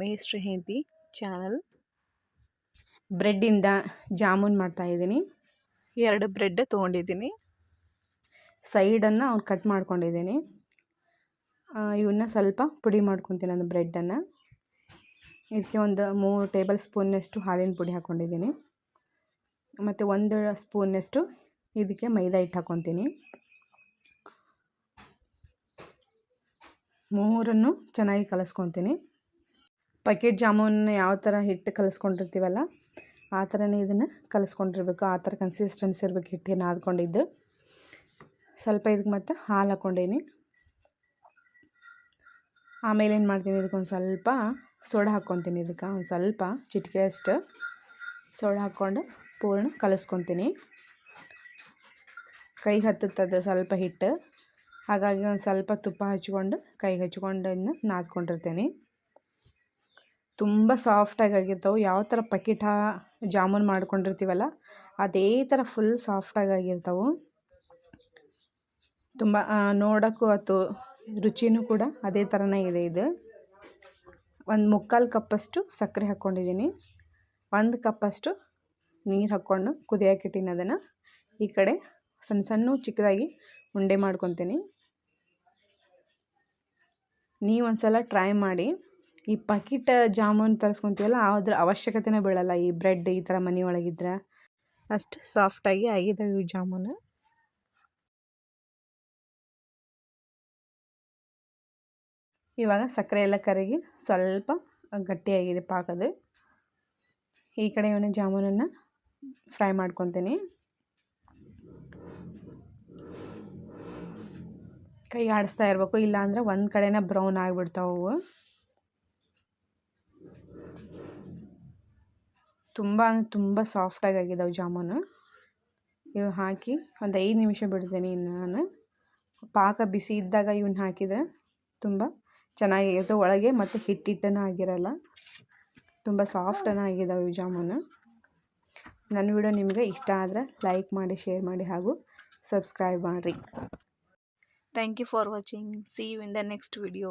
ಮೇಸ್ಟ್ರಿ ಹೇಂತಿ channel. ಬ್ರೆಡ್ಡಿಂದ jamun ಮಾಡ್ತಾಯಿದ್ದೀನಿ ಎರಡು bread ತೊಗೊಂಡಿದ್ದೀನಿ. ಸೈಡನ್ನು ಅವ್ನು ಕಟ್ ಮಾಡ್ಕೊಂಡಿದ್ದೀನಿ. ಇವನ್ನ ಸ್ವಲ್ಪ ಪುಡಿ ಮಾಡ್ಕೊತೀನಿ ನಾನು ಬ್ರೆಡ್ಡನ್ನು. ಇದಕ್ಕೆ ಒಂದು ಮೂರು ಟೇಬಲ್ ಸ್ಪೂನ್ನಷ್ಟು ಹಾಲಿನ ಪುಡಿ ಹಾಕ್ಕೊಂಡಿದ್ದೀನಿ. ಮತ್ತು ಒಂದು ಸ್ಪೂನ್ನಷ್ಟು ಇದಕ್ಕೆ ಮೈದಾ ಹಿಟ್ಟು ಹಾಕ್ಕೊತೀನಿ. ಮೂರನ್ನು ಚೆನ್ನಾಗಿ ಕಲಸ್ಕೊತೀನಿ. ಪಕೆಟ್ ಜಾಮೂನ್ ಯಾವ ಥರ ಹಿಟ್ಟು ಕಲಿಸ್ಕೊಂಡಿರ್ತೀವಲ್ಲ, ಆ ಥರನೇ ಇದನ್ನು ಕಲಿಸ್ಕೊಂಡಿರ್ಬೇಕು. ಆ ಥರ ಕನ್ಸಿಸ್ಟೆನ್ಸಿ ಇರಬೇಕು ಹಿಟ್ಟು ನಾದ್ಕೊಂಡಿದ್ದು ಸ್ವಲ್ಪ ಇದಕ್ಕೆ ಮತ್ತು ಹಾಲು ಹಾಕ್ಕೊಂಡೇನಿ. ಆಮೇಲೆ ಏನು ಮಾಡ್ತೀನಿ ಇದಕ್ಕೊಂದು ಸ್ವಲ್ಪ ಸೋಡಾ ಹಾಕ್ಕೊತೀನಿ. ಇದಕ್ಕೆ ಒಂದು ಸ್ವಲ್ಪ ಚಿಟಿಕೆ ಅಷ್ಟು ಸೋಡಾ ಹಾಕ್ಕೊಂಡು ಪೂರ್ಣ ಕಲಿಸ್ಕೊತೀನಿ. ಕೈಗೆ ಹತ್ತುತ್ತದೆ ಸ್ವಲ್ಪ ಹಿಟ್ಟು. ಹಾಗಾಗಿ ಒಂದು ಸ್ವಲ್ಪ ತುಪ್ಪ ಹಚ್ಕೊಂಡು ಕೈಗೆ ಹಚ್ಕೊಂಡು ಇದನ್ನ ನಾದ್ಕೊಂಡಿರ್ತೀನಿ. ತುಂಬ ಸಾಫ್ಟಾಗಿ ಆಗಿರ್ತವೆ. ಯಾವ ಥರ ಪಕೀಟ ಜಾಮೂನ್ ಮಾಡ್ಕೊಂಡಿರ್ತೀವಲ್ಲ, ಅದೇ ಥರ ಫುಲ್ ಸಾಫ್ಟಾಗಿ ಆಗಿರ್ತವೆ. ತುಂಬ ನೋಡೋಕ್ಕೂ ಆಯ್ತು ರುಚಿನೂ ಕೂಡ ಅದೇ ಥರನೇ ಇದೆ ಇದು. ಒಂದು ಮುಕ್ಕಾಲು ಕಪ್ಪಷ್ಟು ಸಕ್ಕರೆ ಹಾಕ್ಕೊಂಡಿದ್ದೀನಿ. ಒಂದು ಕಪ್ಪಷ್ಟು ನೀರು ಹಾಕ್ಕೊಂಡು ಕುದಿಯೋಕೆ ಇಟ್ಟಿನಿ ಅದನ್ನು. ಈ ಕಡೆ ಸಣ್ಣ ಸಣ್ಣ ಚಿಕ್ಕದಾಗಿ ಉಂಡೆ ಮಾಡ್ಕೊತೀನಿ. ನೀವು ಒಂದು ಸಲ ಟ್ರೈ ಮಾಡಿ. ಈ ಪಕಿಟ ಜಾಮೂನ್ ತರಿಸ್ಕೊತೀವಲ್ಲ, ಅದ್ರ ಅವಶ್ಯಕತೆನೇ ಬೀಳಲ್ಲ. ಈ ಬ್ರೆಡ್ ಈ ಥರ ಮನೆ ಒಳಗಿದ್ರೆ ಅಷ್ಟು ಸಾಫ್ಟಾಗಿ ಆಗಿದ್ದಾವೆ ಇವು ಜಾಮೂನು. ಇವಾಗ ಸಕ್ಕರೆ ಎಲ್ಲ ಕರಗಿ ಸ್ವಲ್ಪ ಗಟ್ಟಿಯಾಗಿದೆ ಪಾಕದು. ಈ ಕಡೆ ಇವನ ಜಾಮೂನನ್ನು ಫ್ರೈ ಮಾಡ್ಕೊತೀನಿ. ಕೈ ಆಡಿಸ್ತಾ ಇರಬೇಕು, ಇಲ್ಲಾಂದ್ರೆ ಒಂದು ಕಡೆನೇ ಬ್ರೌನ್ ಆಗಿಬಿಡ್ತಾವೆ ತುಂಬ ಅಂದರೆ ತುಂಬ ಸಾಫ್ಟಾಗಿ ಆಗಿದ್ದಾವೆ ಜಾಮೂನು. ಇವು ಹಾಕಿ ಒಂದು ಐದು ನಿಮಿಷ ಬಿಡ್ತೀನಿ ಇನ್ನು ನಾನು. ಪಾಕ ಬಿಸಿ ಇದ್ದಾಗ ಇವನ್ನ ಹಾಕಿದರೆ ತುಂಬ ಚೆನ್ನಾಗಿರುತ್ತೆ ಒಳಗೆ ಮತ್ತು ಹಿಟ್ಟಿಟ್ಟನ ಆಗಿರಲ್ಲ. ತುಂಬ ಸಾಫ್ಟನ ಆಗಿದ್ದಾವೆ ಇವು ಜಾಮೂನು. ನನ್ನ ವಿಡಿಯೋ ನಿಮಗೆ ಇಷ್ಟ ಆದರೆ ಲೈಕ್ ಮಾಡಿ, ಶೇರ್ ಮಾಡಿ ಹಾಗೂ ಸಬ್ಸ್ಕ್ರೈಬ್ ಮಾಡಿರಿ. Thank you for watching see you in the next video